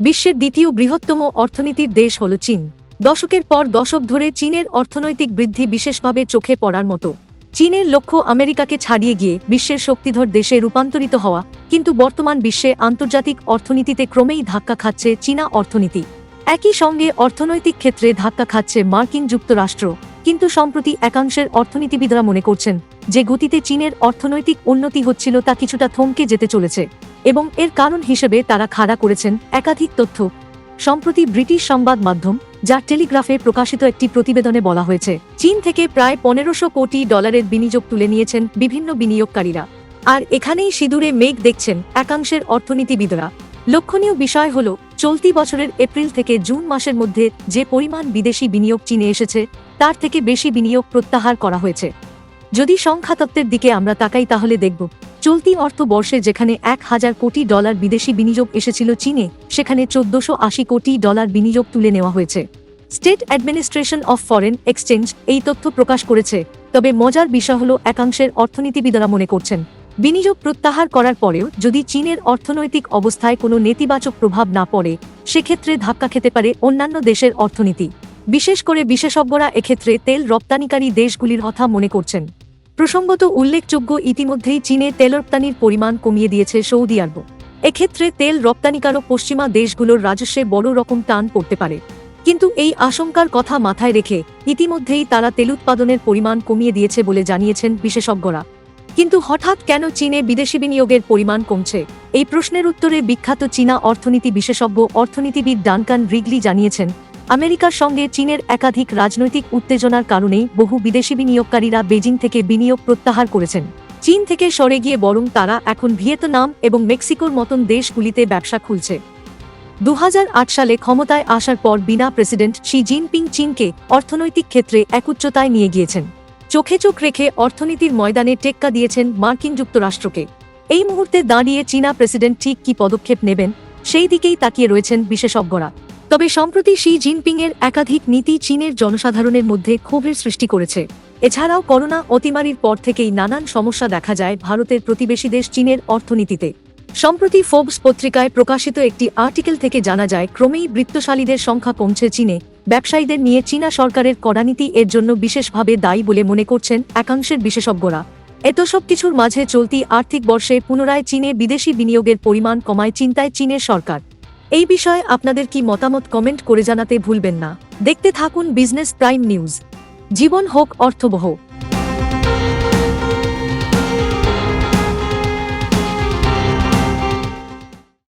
বিশ্বের দ্বিতীয় বৃহত্তম অর্থনীতির দেশ হল চীন। দশকের পর দশক ধরে চীনের অর্থনৈতিক বৃদ্ধি বিশেষভাবে চোখে পড়ার মতো। চীনের লক্ষ্য আমেরিকাকে ছাড়িয়ে গিয়ে বিশ্বের শক্তিধর দেশে রূপান্তরিত হওয়া, কিন্তু বর্তমান বিশ্বে আন্তর্জাতিক অর্থনীতিতে ক্রমেই ধাক্কা খাচ্ছে চীনা অর্থনীতি। একই সঙ্গে অর্থনৈতিক ক্ষেত্রে ধাক্কা খাচ্ছে মার্কিন যুক্তরাষ্ট্র। কিন্তু সম্প্রতি একাংশের অর্থনীতিবিদরা মনে করছেন, যে গতিতে চীনের অর্থনৈতিক উন্নতি হচ্ছিল তা কিছুটা থমকে যেতে চলেছে এবং এর কারণ হিসেবে তারা খাড়া করেছেন একাধিক তথ্য। সম্প্রতি ব্রিটিশ সংবাদ মাধ্যম, যা টেলিগ্রাফে প্রকাশিত একটি প্রতিবেদনে বলা হয়েছে, চীন থেকে প্রায় পনেরোশো কোটি ডলারের বিনিয়োগ তুলে নিয়েছেন বিভিন্ন বিনিয়োগকারীরা। আর এখানেই সিঁদুরে মেঘ দেখছেন একাংশের অর্থনীতিবিদরা। লক্ষণীয় বিষয় হল চলতি বছরের এপ্রিল থেকে জুন মাসের মধ্যে যে পরিমাণ বিদেশি বিনিয়োগ চীনে এসেছে, তার থেকে বেশি বিনিয়োগ প্রত্যাহার করা হয়েছে। যদি সংখ্যাতত্ত্বের দিকে আমরা তাকাই তাহলে দেখব, চলতি অর্থ বর্ষে যেখানে এক হাজার কোটি ডলার বিদেশি বিনিয়োগ এসেছিল চীনে, সেখানে চোদ্দশো আশি কোটি ডলার বিনিয়োগ তুলে নেওয়া হয়েছে। State administration of foreign exchange এই তথ্য প্রকাশ করেছে, তবে মজার বিষয় হল একাংশের অর্থনীতিবিদরা মনে করছেন বিনিয়োগ প্রত্যাহার করার পরেও যদি চীনের অর্থনৈতিক অবস্থায় কোনো নেতিবাচক প্রভাব না পড়ে, সেক্ষেত্রে ধাক্কা খেতে পারে অন্যান্য দেশের অর্থনীতি। বিশেষ করে বিশেষজ্ঞরা এক্ষেত্রে তেল রপ্তানিকারী দেশগুলির কথা মনে করছেন। প্রসঙ্গত উল্লেখযোগ্য ইতিমধ্যেই চীনে তেল রপ্তানির পরিমাণ কমিয়ে দিয়েছে সৌদি আরব। এক্ষেত্রে তেল রপ্তানিকারক পশ্চিমা দেশগুলোর রাজস্বে বড় রকম টান পড়তে পারে। কিন্তু এই আশঙ্কার কথা মাথায় রেখে ইতিমধ্যেই তারা তেল উৎপাদনের পরিমাণ কমিয়ে দিয়েছে বলে জানিয়েছেন বিশেষজ্ঞরা। কিন্তু হঠাৎ কেন চীনে বিদেশি বিনিয়োগের পরিমাণ কমছে? এই প্রশ্নের উত্তরে বিখ্যাত চীনা অর্থনীতি বিশেষজ্ঞ অর্থনীতিবিদ ডানকান রিগলি জানিয়েছেন, আমেরিকার সঙ্গে চীনের একাধিক রাজনৈতিক উত্তেজনার কারণেই বহু বিদেশি বিনিয়োগকারীরা বেজিং থেকে বিনিয়োগ প্রত্যাহার করেছেন। চীন থেকে সরে গিয়ে বরং তারা এখন ভিয়েতনাম এবং মেক্সিকোর মতন দেশগুলিতে ব্যবসা খুলছে। দু হাজার আট সালে ক্ষমতায় আসার পর বিনা প্রেসিডেন্ট শি জিনপিং চীনকে অর্থনৈতিক ক্ষেত্রে এক উচ্চতায় নিয়ে গিয়েছেন। চোখে চোখ রেখে অর্থনীতির ময়দানে টেক্কা দিয়েছেন মার্কিন যুক্তরাষ্ট্রকে। এই মুহূর্তে দাঁড়িয়ে চীনা প্রেসিডেন্ট ঠিক কি পদক্ষেপ নেবেন, সেই দিকেই তাকিয়ে রয়েছেন বিশেষজ্ঞরা। তবে সম্প্রতি শি জিনপিং এর একাধিক নীতি চীনের জনসাধারণের মধ্যে ক্ষোভের সৃষ্টি করেছে। এছাড়াও করোনা অতিমারির পর থেকেই নানান সমস্যা দেখা যায় ভারতের প্রতিবেশী দেশ চীনের অর্থনীতিতে। সম্প্রতি ফোর্বস পত্রিকায় প্রকাশিত একটি আর্টিকেল থেকে জানা যায়, ক্রমেই বৃত্তশালীদের সংখ্যা কমছে চীনে। ব্যবসায়ীদের নিয়ে চীনা সরকারের কড়ানীতি এর জন্য বিশেষভাবে দায়ী বলে মনে করছেন একাংশের বিশেষজ্ঞরা। এত সব কিছুর মাঝে চলতি আর্থিক বর্ষে পুনরায় চীনে বিদেশি বিনিয়োগের পরিমাণ কমায় চিন্তায় চীনের সরকার। এই বিষয়ে আপনাদের কি মতামত কমেন্ট করে জানাতে ভুলবেন না। দেখতে থাকুন বিজনেস প্রাইম নিউজ। জীবন হোক অর্থবহ।